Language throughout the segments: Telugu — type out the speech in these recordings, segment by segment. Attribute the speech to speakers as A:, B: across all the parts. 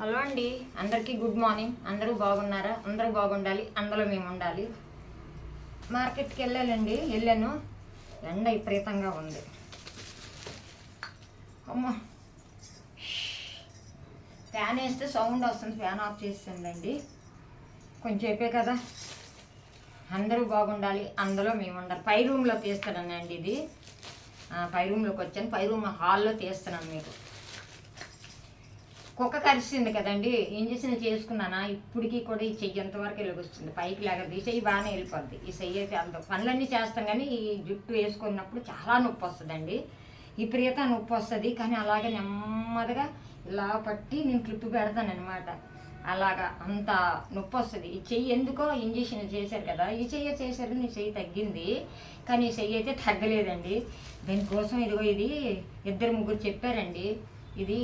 A: హలో అండి. అందరికీ గుడ్ మార్నింగ్. అందరూ బాగున్నారా? అందరూ బాగుండాలి. అందులో మేము ఉండాలి. మార్కెట్కి వెళ్ళాలండి. వెళ్ళాను. ఎండ విపరీతంగా ఉంది. అమ్మా. ఫ్యాన్ వేస్తే సౌండ్ వస్తుంది. ఫ్యాన్ ఆఫ్ చేసిందండి కొంచెం చెప్పే కదా. అందరూ బాగుండాలి. అందులో మేము ఉండాలి. పై రూమ్లో తీస్తానండి ఇది. ఆ, పై రూమ్లోకి వచ్చాను. పై రూమ్ హాల్లో తీస్తున్నాను మీకు. కుక్క కరిచింది కదండి. ఇంజక్షన్ చేసుకున్నానా? ఇప్పటికీ కూడా ఈ చెయ్యి ఎంతవరకు వెలుగొస్తుంది? పైకి లేగదు ఈ చెయ్యి బాగానే వెళ్ళిపోద్ది. ఈ చెయ్యి అయితే అంత పనులన్నీ చేస్తాం కానీ ఈ జుట్టు వేసుకున్నప్పుడు చాలా నొప్పి వస్తుందండి. విపరీత నొప్పి వస్తుంది. కానీ అలాగే నెమ్మదిగా ఇలా పట్టి నేను క్లిప్ పెడతాను అనమాట అలాగా అంత నొప్పి వస్తుంది. ఈ చెయ్యి ఎందుకో ఇంజక్షన్ చేశారు కదా. ఈ చెయ్యి చేశారు నీ చెయ్యి తగ్గింది. కానీ ఈ చెయ్యి అయితే తగ్గలేదండి. దీనికోసం ఇదిగో ఇది ఇద్దరు ముగ్గురు చెప్పారండి. ఇది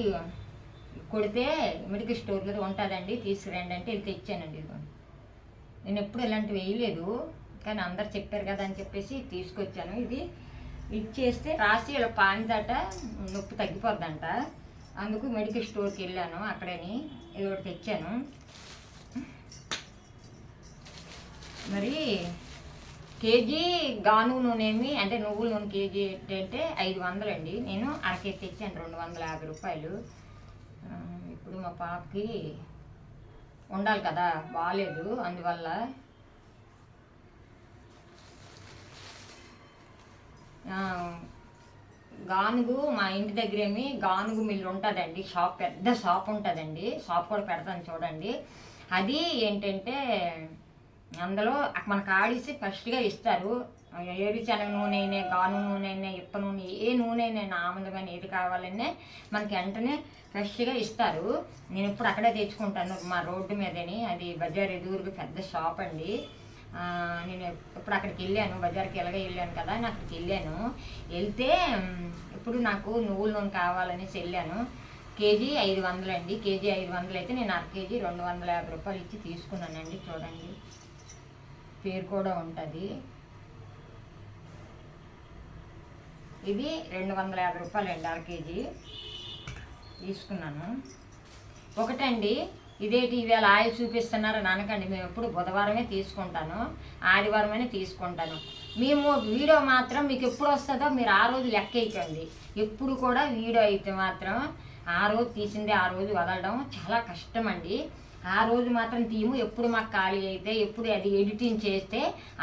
A: కొడితే మెడికల్ స్టోర్ ఉంటుందండి తీసుకురండి అంటే ఇది తెచ్చానండి ఇది నేను ఎప్పుడు ఇలాంటివి వేయలేదు కానీ అందరు చెప్పారు కదా అని చెప్పేసి తీసుకొచ్చాను. ఇది ఇచ్చేస్తే రాసి ఇలా పానిదట నొప్పి తగ్గిపోద్దంట. అందుకు మెడికల్ స్టోర్కి వెళ్ళాను అక్కడని ఇది ఒకటి తెచ్చాను. మరి కేజీ గాను నూనెమి అంటే నువ్వుల నూనె కేజీ ఏంటంటే ఐదు వందలండి. నేను అర కేజీ తెచ్చాను రెండు వందల యాభై రూపాయలు. ఇప్పుడు మా పాపకి ఉండాలి కదా బాగాలేదు అందువల్ల గానుగు మా ఇంటి దగ్గరేమి గానుగు మిల్లు ఉంటుందండి షాప్ పెద్ద షాప్ ఉంటుందండి షాప్ కూడా పెడతాను చూడండి. అది ఏంటంటే అందులో మనకు ఆడిసి ఫస్ట్గా ఇస్తారు. ఏరుశనగ నూనె అయినా గాను నూనె అయినా ఇప్ప నూనె ఏ నూనె అయినా ఆముదమైన ఏది కావాలనే మనకి వెంటనే ఫ్రెష్గా ఇస్తారు. నేను ఇప్పుడు అక్కడే తెచ్చుకుంటాను మా రోడ్డు మీదని. అది బజార్ ఎదురుగా పెద్ద షాప్ అండి. నేను ఇప్పుడు అక్కడికి వెళ్ళాను బజార్కి ఎలాగ వెళ్ళాను కదా నేను అక్కడికి వెళ్ళాను. వెళ్తే ఇప్పుడు నాకు నువ్వుల నూనె కావాలనేసి వెళ్ళాను. కేజీ ఐదు వందలు అండి. కేజీ ఐదు వందలు అయితే నేను అర కేజీ రెండు వందల యాభై రూపాయలు ఇచ్చి తీసుకున్నానండి చూడండి. పేరు కూడా ఉంటుంది. ఇది రెండు వందల యాభై రూపాయలు అండి అర కేజీ. తీసుకున్నాను. ఒకటండి ఇదేంటి ఇవాళ ఆయిల్ చూపిస్తున్నారు అనకండి మేము ఎప్పుడు బుధవారమే తీసుకుంటాను ఆదివారమే తీసుకుంటాను. మేము వీడియో మాత్రం మీకు ఎప్పుడు వస్తుందో మీరు ఆ రోజు లెక్క అయిపోయింది ఎప్పుడు కూడా వీడియో అయితే మాత్రం ఆ రోజు తీసింది ఆ రోజు వదలడం చాలా కష్టం అండి ఆ రోజు మాత్రం థీము ఎప్పుడు మాకు ఖాళీ అయితే ఎప్పుడు అది ఎడిటింగ్ చేస్తే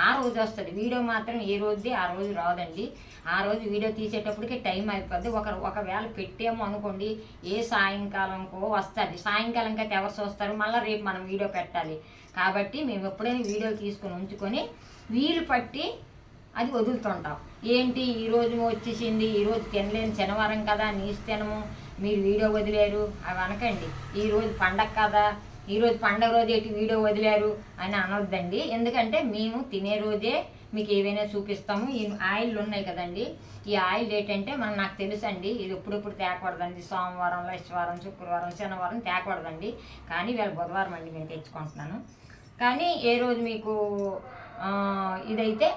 A: ఆ రోజు వస్తుంది. వీడియో మాత్రం ఏ రోజుది ఆ రోజు రాదండి. ఆ రోజు వీడియో తీసేటప్పటికి టైం అయిపోద్ది. ఒక ఒకవేళ పెట్టాము అనుకోండి ఏ సాయంకాలంకో వస్తుంది. సాయంకాలంకి అయితే ఎవరు చూస్తారు? మళ్ళీ రేపు మనం వీడియో పెట్టాలి. కాబట్టి మేము ఎప్పుడైనా వీడియో తీసుకొని ఉంచుకొని వీలు పట్టి అది వదులుతుంటాం. ఏంటి? ఈ రోజు వచ్చేసింది ఈ రోజు తినలేని శనివారం కదా నీసు తినము మీరు వీడియో వదిలేరు. అవి అనకండి. ఈరోజు పండగ కదా ఈ రోజు పండగ రోజు ఏంటి? వీడియో వదిలారు అని అనొద్దండి. ఎందుకంటే మేము తినే రోజే మీకు ఏవైనా చూపిస్తాము. ఈ ఆయిల్ ఉన్నాయి కదండి. ఈ ఆయిల్ ఏంటంటే మనం నాకు తెలుసు అండి ఇది ఎప్పుడెప్పుడు తేకూడదండి. సోమవారం లక్షవారం శుక్రవారం శనివారం తేకూడదండి. కానీ వీళ్ళ బుధవారం అండి నేను తెచ్చుకుంటున్నాను. కానీ ఏ రోజు మీకు ఇదైతే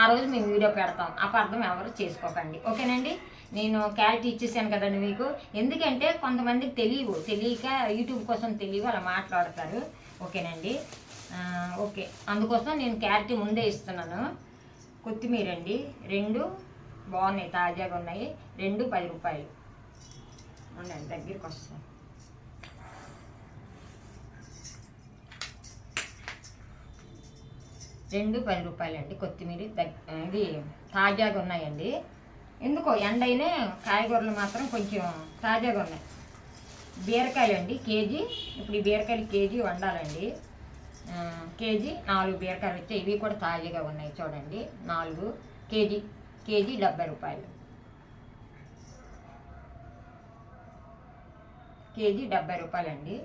A: ఆ రోజు మేము వీడియో పెడతాం. అపార్థం ఎవరు చేసుకోకండి. ఓకేనండి? నేను క్యారెట్ ఇచ్చేసాను కదండి మీకు. ఎందుకంటే కొంతమందికి తెలియవు. తెలియక యూట్యూబ్ కోసం తెలియవు అలా మాట్లాడతారు. ఓకేనండి? ఓకే. అందుకోసం నేను క్యారెట్ ముందే ఇస్తున్నాను. కొత్తిమీర అండి రెండు బాగున్నాయి తాజాగా ఉన్నాయి. రెండు పది రూపాయలు. ఉండండి దగ్గరికి వస్తాను. రెండు పది రూపాయలండి కొత్తిమీర దగ్ ఇది తాజాగా ఉన్నాయండి. ఎందుకో ఎండైనా కాయగూరలు మాత్రం కొంచెం తాజాగా ఉన్నాయి. బీరకాయలు అండి కేజీ. ఇప్పుడు ఈ బీరకాయలు కేజీ వండాలండి. కేజీ నాలుగు బీరకాయలు వచ్చాయి. ఇవి కూడా తాజాగా ఉన్నాయి చూడండి. నాలుగు కేజీ కేజీ డెబ్బై రూపాయలు. కేజీ డెబ్బై రూపాయలండి.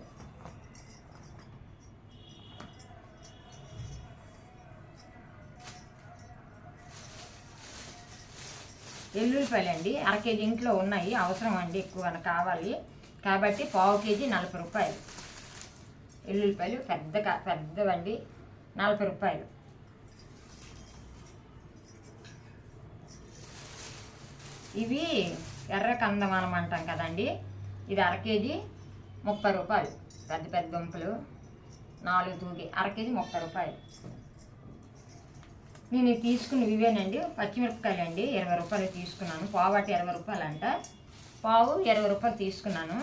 A: ఎల్లుల్లిపాయలు అండి అర కేజీ ఇంట్లో ఉన్నాయి. అవసరం అండి ఎక్కువ కావాలి. కాబట్టి పావు కేజీ నలభై రూపాయలు. ఎల్లుల్లిపాయలు పెద్ద కా- పెద్దవండి. నలభై రూపాయలు. ఇవి ఎర్ర కందమానం అంటాం కదండి. ఇది అర కేజీ ముప్పై రూపాయలు. పెద్ద పెద్ద దుంపలు. నాలుగు తూగి అర కేజీ ముప్పై రూపాయలు. నేను తీసుకున్న ఇవేనండి. పచ్చిమిరపకాయలు అండి. ఇరవై రూపాయలు తీసుకున్నాను. పావాటి ఇరవై రూపాయలు అంట పావు ఇరవై రూపాయలు తీసుకున్నాను.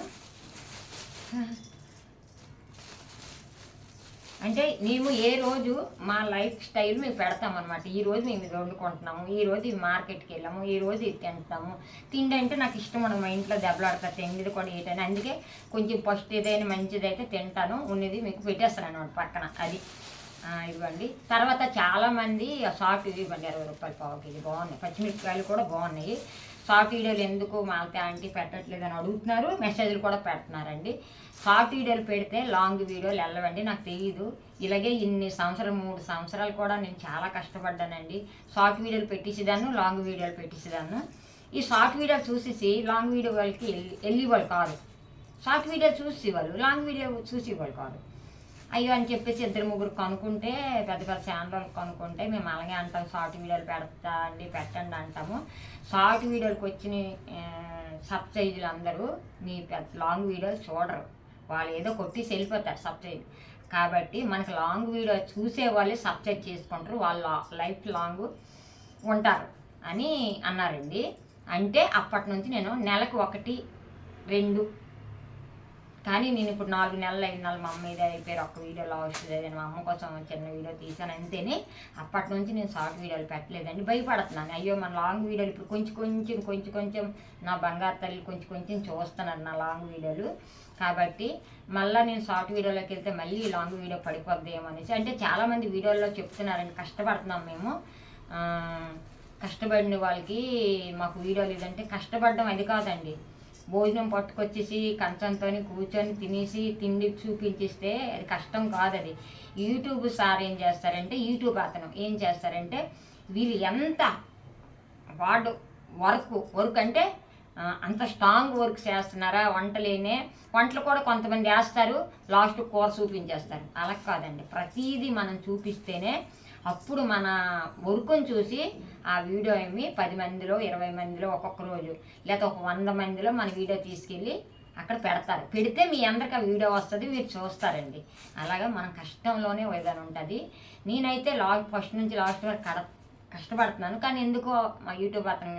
A: అంటే మేము ఏ రోజు మా లైఫ్ స్టైల్ మేము పెడతామన్నమాట. ఈ రోజు మేము ఇది వండుకుంటున్నాము. ఈ రోజు మార్కెట్కి వెళ్ళాము. ఈ రోజు ఇది తింటాము తిండి అంటే నాకు ఇష్టం ఉండదు మా ఇంట్లో దెబ్బలాడతా తిండిది కూడా ఏటని అందుకే కొంచెం ఫస్ట్ ఏదైనా మంచిదైతే తింటాను. ఉన్నది మీకు పెట్టేస్తాను అనమాట పక్కన. అది. ఇవ్వండి. తర్వాత చాలామంది షార్ట్ ఇది ఇవ్వండి ఇరవై రూపాయలు పావుకి ఇది బాగున్నాయి. పచ్చిమిరపకాయలు కూడా బాగున్నాయి. షార్ట్ వీడియోలు ఎందుకు మాల్తే ఆంటీ పెట్టట్లేదు అని అడుగుతున్నారు. మెసేజ్లు కూడా పెడుతున్నారండి. షార్ట్ వీడియోలు పెడితే లాంగ్ వీడియోలు వెళ్ళవండి. నాకు తెలియదు ఇలాగే ఇన్ని సంవత్సరాలు మూడు సంవత్సరాలు కూడా నేను చాలా కష్టపడ్డానండి. షార్ట్ వీడియోలు పెట్టేసేదాన్ని లాంగ్ వీడియోలు పెట్టేసేదాన్ని. ఈ షార్ట్ వీడియో చూసేసి లాంగ్ వీడియో వాళ్ళకి వెళ్ళి వాళ్ళు కాదు. షార్ట్ వీడియో చూసేవాళ్ళు లాంగ్ వీడియో చూసి వాళ్ళు కాదు. అయ్యో అని చెప్పేసి ఇద్దరు ముగ్గురు కనుక్కుంటే పెద్ద పెద్ద ఛానల్ కనుక్కుంటే మేము అలాగే అంటాం షార్ట్ వీడియోలు పెడతా అండి పెట్టండి అంటాము. షార్ట్ వీడియోలకు వచ్చిన సబ్సైజులు అందరూ మీ పెద్ద లాంగ్ వీడియోలు చూడరు. వాళ్ళు ఏదో కొట్టేసి వెళ్ళిపోతారు సబ్సైజ్ కాబట్టి మనకి లాంగ్ వీడియో చూసే వాళ్ళే సబ్సైజ్ చేసుకుంటారు వాళ్ళు లైఫ్ లాంగ్ ఉంటారు అని అన్నారండి. అంటే అప్పటి నుంచి నేను నెలకు ఒకటి రెండు కానీ నేను ఇప్పుడు నాలుగు నెలలు ఐదు నెలలు మా అమ్మ మీద అయిపోయారు. ఒక వీడియో లాస్ట్ నేను మా అమ్మ కోసం చిన్న వీడియో తీసాను అంతేనే అప్పటి నుంచి నేను షార్ట్ వీడియోలు పెట్టలేదండి. భయపడుతున్నాను. అయ్యో మన లాంగ్ వీడియోలు ఇప్పుడు కొంచెం కొంచెం కొంచెం కొంచెం నా బంగారు తల్లి కొంచెం కొంచెం చూస్తున్నాను నా లాంగ్ వీడియోలు. కాబట్టి మళ్ళీ నేను షార్ట్ వీడియోలోకి వెళ్తే మళ్ళీ లాంగ్ వీడియో పడిపోద్దేమో అనేసి అంటే చాలామంది వీడియోల్లో చెప్తున్నారండి. కష్టపడుతున్నాం మేము. కష్టపడిన వాళ్ళకి మాకు వీడియోలు లేదంటే కష్టపడడం అది కాదండి. భోజనం పట్టుకొచ్చేసి కంచంతో కూర్చొని తినేసి తిండి చూపించిస్తే అది కష్టం కాదు అది యూట్యూబ్ సార్ ఏం చేస్తారంటే యూట్యూబ్ అతను ఏం చేస్తారంటే వీళ్ళు ఎంత వాడు వర్క్ వర్క్ అంటే అంత స్ట్రాంగ్ వర్క్ చేస్తున్నారా వంటలేనే. వంటలు కూడా కొంతమంది వేస్తారు లాస్ట్ కూర చూపించేస్తారు. అలా కాదండి. ప్రతిదీ మనం చూపిస్తేనే అప్పుడు మన వర్క్ని చూసి ఆ వీడియో ఏమి పది మందిలో ఇరవై మందిలో ఒక్కొక్క రోజు లేదా ఒక వంద మందిలో మన వీడియో తీసుకెళ్ళి అక్కడ పెడతారు. పెడితే మీ అందరికి ఆ వీడియో వస్తుంది మీరు చూస్తారండి. అలాగా మన కష్టంలోనే విధానం ఉంటుంది. నేనైతే లాస్ట్ ఫస్ట్ నుంచి లాస్ట్ వరకు కడ కష్టపడుతున్నాను. కానీ ఎందుకో మా యూట్యూబ్ అతను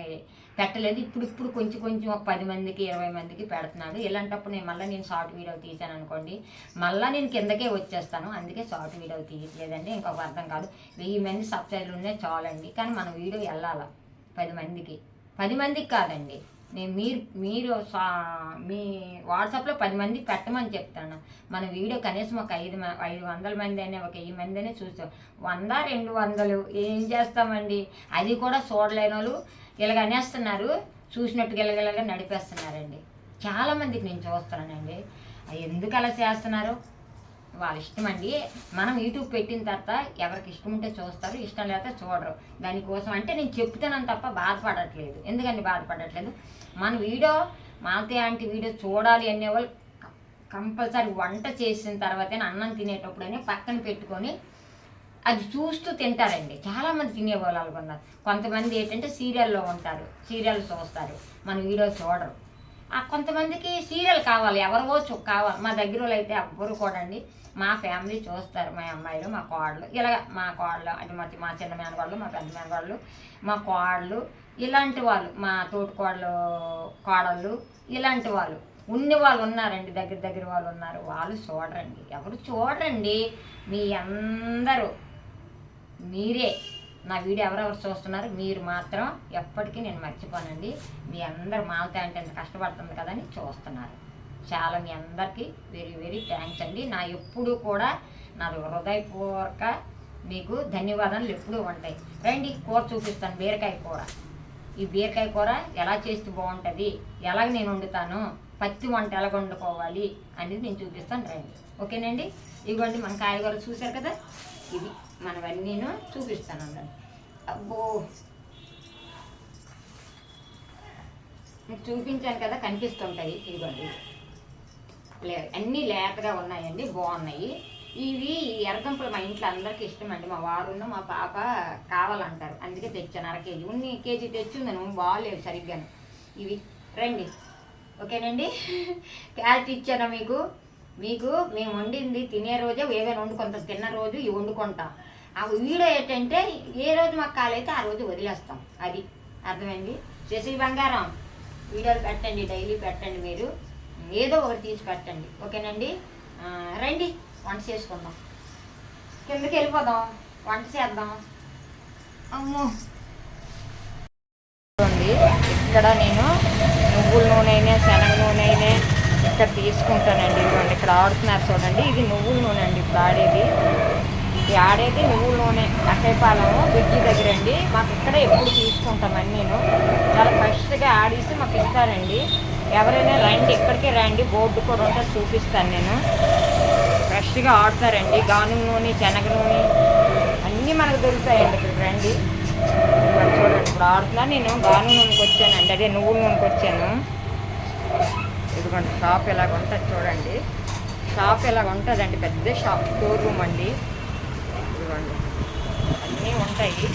A: పెట్టలేదు. ఇప్పుడు ఇప్పుడు కొంచెం కొంచెం ఒక పది మందికి ఇరవై మందికి పెడుతున్నాడు. ఇలాంటప్పుడు నేను మళ్ళీ నేను షార్ట్ వీడియో తీసాను అనుకోండి మళ్ళీ నేను కిందకే వచ్చేస్తాను. అందుకే షార్ట్ వీడియో తీయట్లేదండి. ఇంకొక అర్థం కాదు. వెయ్యి మంది సబ్స్క్రైబర్లు ఉన్నాయి చాలండి. కానీ మన వీడియో వెళ్ళాల? పది మందికి. పది మందికి కాదండి. నేను మీరు మీరు సా- మీ వాట్సాప్లో పది మంది పెట్టమని చెప్తాను. మన వీడియో కనీసం ఒక ఐదు మ- ఐదు వందల మంది అయినా ఒక వెయ్యి మంది అయినా చూస్తాం. వంద రెండు వందలు ఏం చేస్తామండి? అది కూడా చూడలేని వాళ్ళు ఇలాగ అనేస్తున్నారు. చూసినట్టు గిలగిలగా నడిపేస్తున్నారండి. చాలామందికి నేను చూస్తున్నానండి. ఎందుకు అలా చేస్తున్నారు? వాళ్ళ ఇష్టం అండి. మనం యూట్యూబ్ పెట్టిన తర్వాత ఎవరికి ఇష్టం ఉంటే చూస్తారు ఇష్టం లేకపోతే చూడరు. దానికోసం అంటే నేను చెప్తున్నాను తప్ప బాధపడట్లేదు. ఎందుకండి బాధపడట్లేదు? మన వీడియో మాతే ఆంటీ వీడియో చూడాలి అనేవాళ్ళు కంపల్సరీ వంట చేసిన తర్వాతే అన్నం తినేటప్పుడనే పక్కన పెట్టుకొని అది చూస్తూ తింటారండి. చాలామంది తినేవాళ్ళు అనుకున్నారు కొంతమంది ఏంటంటే సీరియల్లో ఉంటారు సీరియల్ చూస్తారు. మన వీడియోస్ చూడరు. ఆ కొంతమందికి సీరియల్ కావాలి ఎవరివో కావాలి. మా దగ్గర వాళ్ళు అయితే ఎవ్వరు కూడా అండి మా ఫ్యామిలీ చూస్తారు. మా అమ్మాయిలు మా కోడలు. ఇలా మా కోడలు అంటే మా మా చిన్న మేనగాళ్ళు మా పెద్ద మేనగాళ్ళు మా కోడలు ఇలాంటి వాళ్ళు మా తోటి కోడలు కోడళ్ళు ఇలాంటి వాళ్ళు. ఉన్న వాళ్ళు ఉన్నారండి దగ్గర దగ్గర వాళ్ళు ఉన్నారు. వాళ్ళు చూడరండి. ఎవరు చూడరండి. మీ అందరూ మీరే. నా వీడియో ఎవరెవరు చూస్తున్నారు మీరు మాత్రం ఎప్పటికీ నేను మర్చిపోనండి. మీ అందరు మాలతో అంటే ఎంత కష్టపడుతుంది కదా అని చూస్తున్నారు. చాలా మీ అందరికీ వెరీ వెరీ థ్యాంక్స్ అండి. నా ఎప్పుడు కూడా నాది హృదయపూర్వక మీకు ధన్యవాదాలు ఎప్పుడూ ఉంటాయి. రండి కూర చూపిస్తాను బీరకాయ కూర. ఈ బీరకాయ కూర ఎలా చేస్తే బాగుంటుంది? ఎలాగ నేను వండుతాను? పత్తి వంట ఎలాగ వండుకోవాలి? అనేది నేను చూపిస్తాను రండి. ఓకేనండి? ఇవ్వండి మన కాయగూరలు చూశారు కదా? ఇది మనవన్నీను చూపిస్తాను అన్నాడు. అబ్బో. మీకు చూపించాను కదా కనిపిస్తుంటాయి. ఇదిగోండి. లే అన్నీ లేతగా ఉన్నాయండి బాగున్నాయి. ఇవి ఈ మా ఇంట్లో అందరికీ ఇష్టం అండి. మా వారున్న మా పాప కావాలంటారు. అందుకే తెచ్చాను అర కేజీ. ఉన్ని కేజీ తెచ్చిందను బాగాలేవు సరిగ్గాను. ఇవి రండి. ఓకేనండి? క్యారెట్ ఇచ్చాను మీకు? మీకు మేము వండింది తినే రోజే ఏదైనా వండుకుంటాం తిన్న రోజు ఇవి వండుకుంటాం. ఆ వీడియో ఏంటంటే ఏ రోజు మాకు కాలైతే ఆ రోజు వదిలేస్తాం. అది అర్థమైంది? శశి బంగారం. వీడియోలు పెట్టండి డైలీ పెట్టండి మీరు. ఏదో ఒకటి తీసి పెట్టండి. ఓకేనండి? రండి వంట చేసుకుందాం. కిందకి వెళ్ళిపోదాం. వంట చేద్దాం. అమ్మో. ఇక్కడ నేను నువ్వుల నూనె అయినా శనగ నూనె అయినా ఇక్కడ తీసుకుంటానండి. ఇదిగోండి ఇక్కడ ఆడుతున్నారు చూడండి. ఇది నువ్వుల నూనె అండి ఇప్పుడు ఆడేది. ఇది ఆడేది నువ్వుల నూనె అక్కైపాలెం బిడ్జి దగ్గర అండి మాకు ఇక్కడ ఎప్పుడు తీసుకుంటామని నేను. చాలా ఫస్ట్గా ఆడేసి మాకు ఇస్తారండి. ఎవరైనా రండి ఇక్కడికే రండి. బోర్డు కూడా ఉంటే చూపిస్తాను నేను. ఫ్రెష్గా ఆడతారండి. గానుగ నూనె శనగ నూనె అన్నీ మనకు దొరుకుతాయండి. ఇక్కడ రండి. చూడండి ఇప్పుడు ఆడుతున్నా నేను. గాను నూనెకి వచ్చానండి. అదే నువ్వుల నూనెకి వచ్చాను. ఇదిగోండి షాప్ ఎలాగ ఉంటుంది చూడండి. షాప్ ఎలాగ ఉంటుందండి పెద్ద షాప్ స్టోర్ రూమ్ అండి. ఇదిగోండి అన్నీ ఉంటాయి.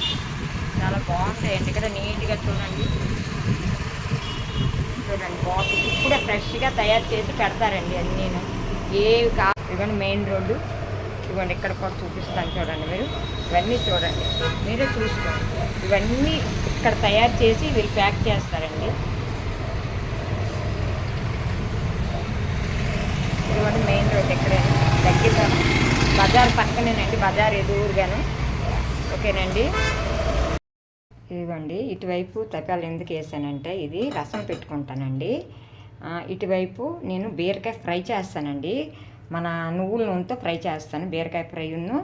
A: చాలా బాగుంటాయండి ఇక్కడ నీట్గా చూడండి. చూడండి బాగుంది ఇప్పుడే ఫ్రెష్గా తయారు చేసి పెడతారండి అన్నీను. ఏవి కా ఇదిగోండి మెయిన్ రోడ్డు. ఇదిగోండి ఇక్కడ కూడా చూపిస్తాను చూడండి మీరు. ఇవన్నీ చూడండి. మీరే చూసుకోండి. ఇవన్నీ ఇక్కడ తయారు చేసి వీళ్ళు ప్యాక్ చేస్తారండి. ఇదిగోండి ఎక్కడైనా రోడ్ బజార్ పక్కనేనండి బజార్ ఎదురుగాను ఓకేనండి. ఇదిగోండి ఇటువైపు తపాలు ఎందుకు వేసానంటే ఇది రసం పెట్టుకుంటానండి. ఇటువైపు నేను బీరకాయ ఫ్రై చేస్తానండి. మన నువ్వుల నూనెతో ఫ్రై చేస్తాను బీరకాయ ఫ్రైను.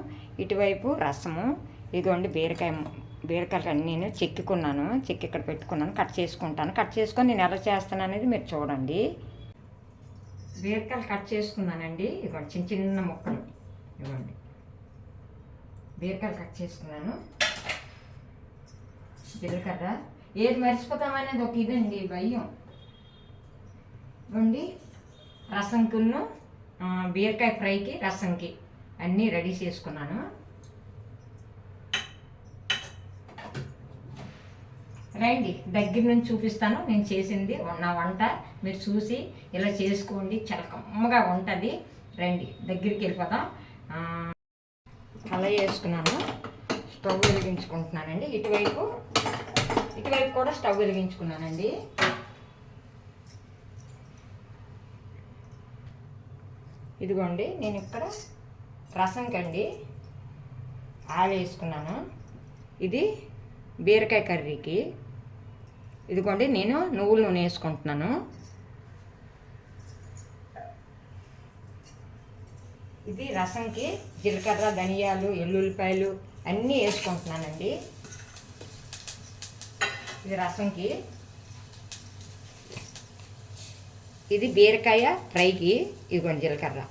A: ఇటువైపు రసము. ఇదిగోండి బీరకాయ బీరకాయలు అన్నీ నేను చెక్కుకున్నాను. చెక్కి ఇక్కడ పెట్టుకున్నాను కట్ చేసుకుంటాను. కట్ చేసుకొని నేను ఎలా చేస్తాను అనేది మీరు చూడండి. బీరకాయలు కట్ చేసుకున్నానండి. ఇదిగోండి చిన్న చిన్న ముక్కలు. ఇవ్వండి. బీరకాయలు కట్ చేసుకున్నాను. జీలకర్ర. ఏది మర్చిపోతామనేది ఒక ఇదండి భయం. ఉండి రసంకును బీరకాయ ఫ్రైకి రసంకి అన్నీ రెడీ చేసుకున్నాను. రండి దగ్గర నుంచి చూపిస్తాను. నేను చేసింది నా వంట. మీరు చూసి ఇలా చేసుకోండి. చాలా కమ్మగా ఉంటుంది. రండి దగ్గరికి వెళ్ళిపోతాం అలా వేసుకున్నాను. స్టవ్ వెలిగించుకుంటున్నానండి. ఇటువైపు ఇటువైపు కూడా స్టవ్ వెలిగించుకున్నానండి. ఇదిగోండి నేను ఇక్కడ రసంకండి. కండి వేసుకున్నాను. ఇది బీరకాయ కర్రీకి. ఇదిగోండి నేను నువ్వుల నూనె వేసుకుంటున్నాను. ఇది రసంకి జీలకర్ర ధనియాలు ఎల్లుల్లిపాయలు అన్నీ వేసుకుంటున్నానండి. ఇది రసంకి. ఇది బీరకాయ ఫ్రైకి ఇదిగోండి జీలకర్ర.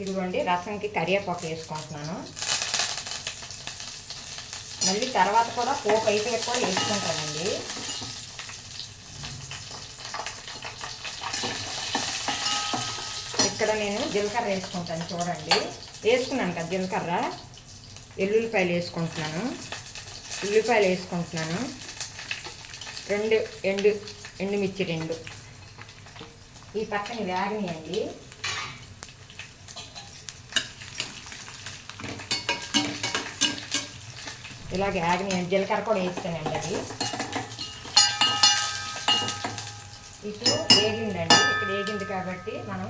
A: ఇదిగోండి రసంకి కరివేపాకు వేసుకుంటున్నాను. మళ్ళీ తర్వాత కూడా పోపు అయితే కూడా వేసుకుంటానండి. ఇక్కడ నేను జీలకర్ర వేసుకుంటాను చూడండి. వేసుకున్నాను కదా జీలకర్ర. ఎల్లుల్లిపాయలు వేసుకుంటున్నాను. ఉల్లిపాయలు వేసుకుంటున్నాను. రెండు ఎండు ఎండుమిర్చి రెండు. ఈ పక్కన వేగనీయండి ఇలాగే ఆగిన జీలకర్ర కూడా వేస్తానండి అది. ఇటు వేగిందండి. ఇక్కడ వేగింది కాబట్టి మనం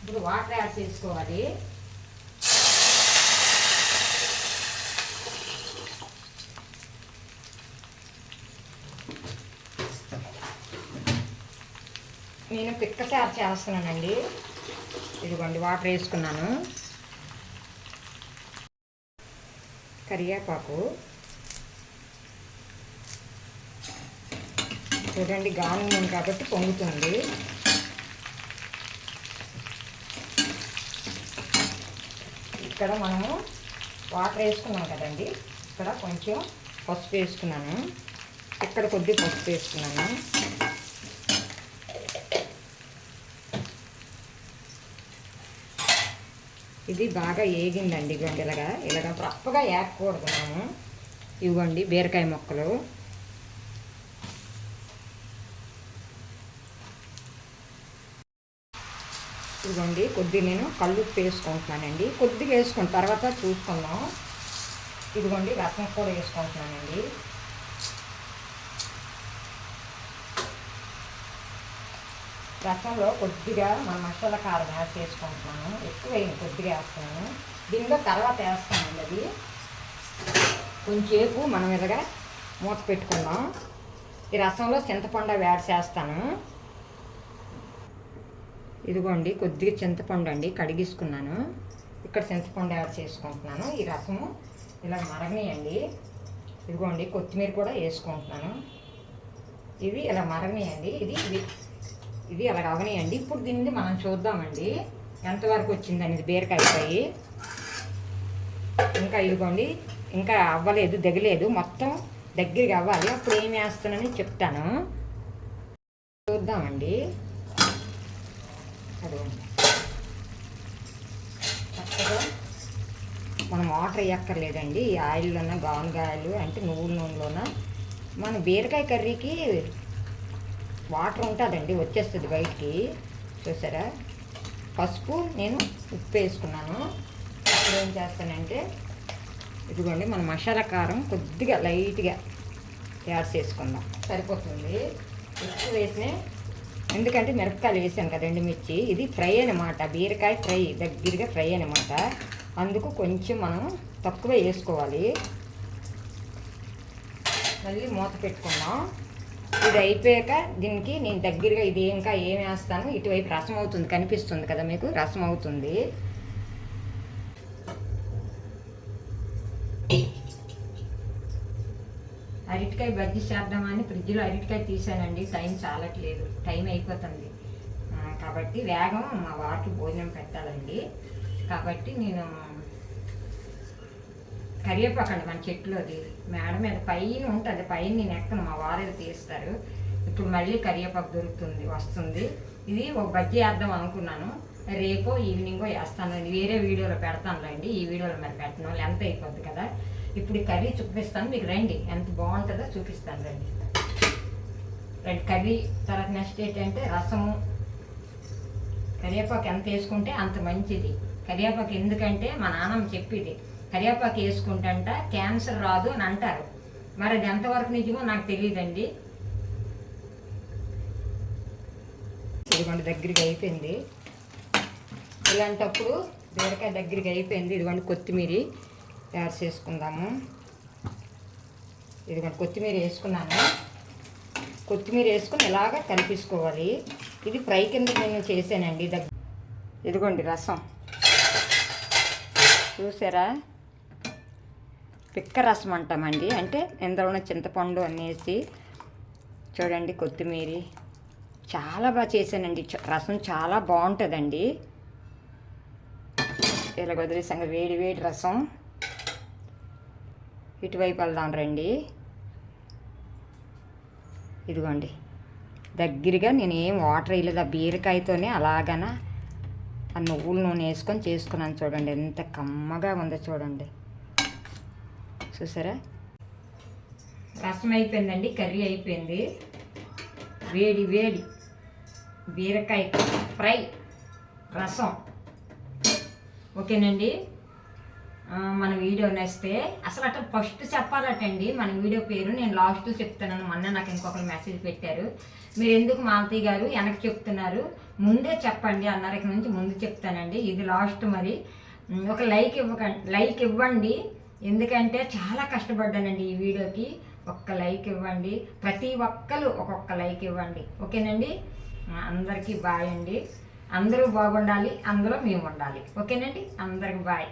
A: ఇప్పుడు వాటర్ యాడ్ చేసుకోవాలి. నేను పిక్కసారు చేస్తున్నానండి. ఇదిగోండి వాటర్ వేసుకున్నాను. కరివేపాకు. చూడండి గాను ఉంది కాబట్టి పొంగుతుంది. ఇక్కడ మనము వాటర్ వేసుకున్నాం కదండి. ఇక్కడ కొంచెం పసుపు వేసుకున్నాను. ఇక్కడ కొద్ది పసుపు వేసుకున్నాను. ఇది బాగా ఏగిందండి ఇగోండి ఇలాగా. ఇలాగ రప్పగా ఏగకూడదు మనము. ఇవ్వండి బీరకాయ ముక్కలు. ఇదిగోండి కొద్దిగా నేను కళ్ళు వేసుకుంటున్నానండి. కొద్దిగా వేసుకుని తర్వాత చూసుకుందాం. ఇదిగోండి రసం కూడా వేసుకుంటున్నానండి. రసంలో కొద్దిగా మన మసాలా కారం యాడ్ చేసుకుంటున్నాను ఎక్కువ కొద్దిగా వేస్తాను దీనిలో తర్వాత వేస్తానండి అది. కొంచెంసేపు మనం ఇలాగా మూత పెట్టుకుందాం. ఈ రసంలో చింతపండు యాడ్ చేస్తాను. ఇదిగోండి కొద్దిగా చింతపండు అండి కడిగిసుకున్నాను. ఇక్కడ చింతపండు యాడ్ చేసుకుంటున్నాను. ఈ రసము ఇలా మరగనియండి. ఇదిగోండి కొత్తిమీర కూడా వేసుకుంటున్నాను. ఇవి ఇలా మరగనియండి. ఇది ఇది అలా అవనియండి ఇప్పుడు దీన్ని మనం చూద్దామండి. ఎంతవరకు వచ్చింది అనేది బీరకాయ ఫ్రై. ఇంకా ఇదిగోండి. ఇంకా అవ్వలేదు దిగలేదు మొత్తం దగ్గరికి అవ్వాలి. అప్పుడు ఏం వేస్తానని చెప్తాను. చూద్దామండి. అదిగోండి. చక్కగా మనం వాటర్ వేయక్కర్లేదండి ఈ ఆయిల్లోన గానుగాయలు అంటే నువ్వుల నూనెలోన? మన బీరకాయ కర్రీకి వాటర్ ఉంటుందండి వచ్చేస్తుంది బయటికి. చూసారా? పసుపు నేను ఉప్పు వేసుకున్నాను. ఇప్పుడు ఏం చేస్తానంటే ఇదిగోండి మన మసాలా కారం కొద్దిగా లైట్గా యాడ్ చేసుకుందాం. సరిపోతుంది. ఉప్పు వేసిన ఎందుకంటే మిరపకాయలు వేసాను కదండి మిర్చి ఇది ఫ్రై అనమాట బీరకాయ ఫ్రై దగ్గరగా ఫ్రై అనమాట అందుకు కొంచెం మనం తక్కువ వేసుకోవాలి. మళ్ళీ మూత పెట్టుకుందాం. ఇది అయిపోయాక దీనికి నేను దగ్గరగా ఇది ఇంకా ఏం వేస్తాను ఇటువైపు రసం అవుతుంది కనిపిస్తుంది కదా మీకు? రసం అవుతుంది. అరటికాయ బజ్జీ చేద్దామని ఫ్రిడ్జ్లో అరటికాయ తీసానండి. టైం చాలట్లేదు. టైం అయిపోతుంది. కాబట్టి వేగం మా వారికి భోజనం పెట్టాలండి. కాబట్టి నేను కరివేపాకు అండి మన చెట్లోది మేడ మీద పైన ఉంటుంది పైన నేను ఎక్కను మా వారు తీస్తారు ఇప్పుడు మళ్ళీ కరివేపాకు దొరుకుతుంది వస్తుంది. ఇది ఒక బజ్జీ వేద్దాం అనుకున్నాను. రేపో ఈవినింగో వేస్తాను. వేరే వీడియోలో పెడతానులేండి ఈ వీడియోలో మరి పెట్టను. ఎంత అయిపోద్ది కదా. ఇప్పుడు కర్రీ చూపిస్తాను. మీకు రండి. ఎంత బాగుంటుందో చూపిస్తాను రండి. రండి కర్రీ తర్వాత నెక్స్ట్ ఏంటంటే రసము. కరివేపాకు ఎంత వేసుకుంటే అంత మంచిది. కరివేపాకు ఎందుకంటే మా నాన్నమ్మ చెప్పేది కరివేపాకు వేసుకుంటంట క్యాన్సర్ రాదు అని అంటారు. మరి అది ఎంతవరకు నిజమో నాకు తెలియదండి. ఇదిగోండి దగ్గరికి అయిపోయింది. ఇలాంటప్పుడు బీరకాయ దగ్గరికి అయిపోయింది. ఇదిగోండి కొత్తిమీర తయారు చేసుకుందాము. ఇదిగోండి కొత్తిమీర వేసుకున్నాను. కొత్తిమీర వేసుకొని ఇలాగ కలిపేసుకోవాలి. ఇది ఫ్రై కింద నేను చేశానండి. దగ్గర ఇదిగోండి రసం. చూసారా? పిక్క రసం అంటామండి అంటే ఇందులో ఉన్న చింతపండు అనేసి చూడండి కొత్తిమీర. చాలా బాగా చేశానండి. చ- రసం చాలా బాగుంటుందండి. ఇలా వదిలేసాక వేడి వేడి రసం. ఇటువైపు వెళ్దాం రండి. ఇదిగోండి. దగ్గరగా నేను ఏం వాటర్ వేయలేదు. ఆ బీరకాయతోనే అలాగన ఆ నువ్వుల నూనె వేసుకొని చేసుకున్నాను చూడండి. ఎంత కమ్మగా ఉందో చూడండి. చూసారా? రసం అయిపోయిందండి కర్రీ అయిపోయింది. వేడి వేడి. బీరకాయ ఫ్రై రసం. ఓకేనండి? మన వీడియో నచ్చితే అసలు అట్లా ఫస్ట్ చెప్పాలటండి మన వీడియో పేరు నేను లాస్ట్ చెప్తాను మొన్న నాకు ఇంకొకరు మెసేజ్ పెట్టారు. మీరు ఎందుకు మాలతీ గారు వెనక్కి చెప్తున్నారు? ముందే చెప్పండి అన్నారు ఇక నుంచి ముందు చెప్తానండి. ఇది లాస్ట్ మరి. ఒక లైక్ ఇవ్వకండి లైక్ ఇవ్వండి. ఎందుకంటే చాలా కష్టపడ్డానండి ఈ వీడియోకి. ఒక్క లైక్ ఇవ్వండి. ప్రతి ఒక్కరు ఒక్కొక్క లైక్ ఇవ్వండి. ఓకేనండి? అందరికీ బాయ్ అండి. అందరూ బాగుండాలి అందులో మేము ఉండాలి. ఓకేనండి? అందరికి బాయ్.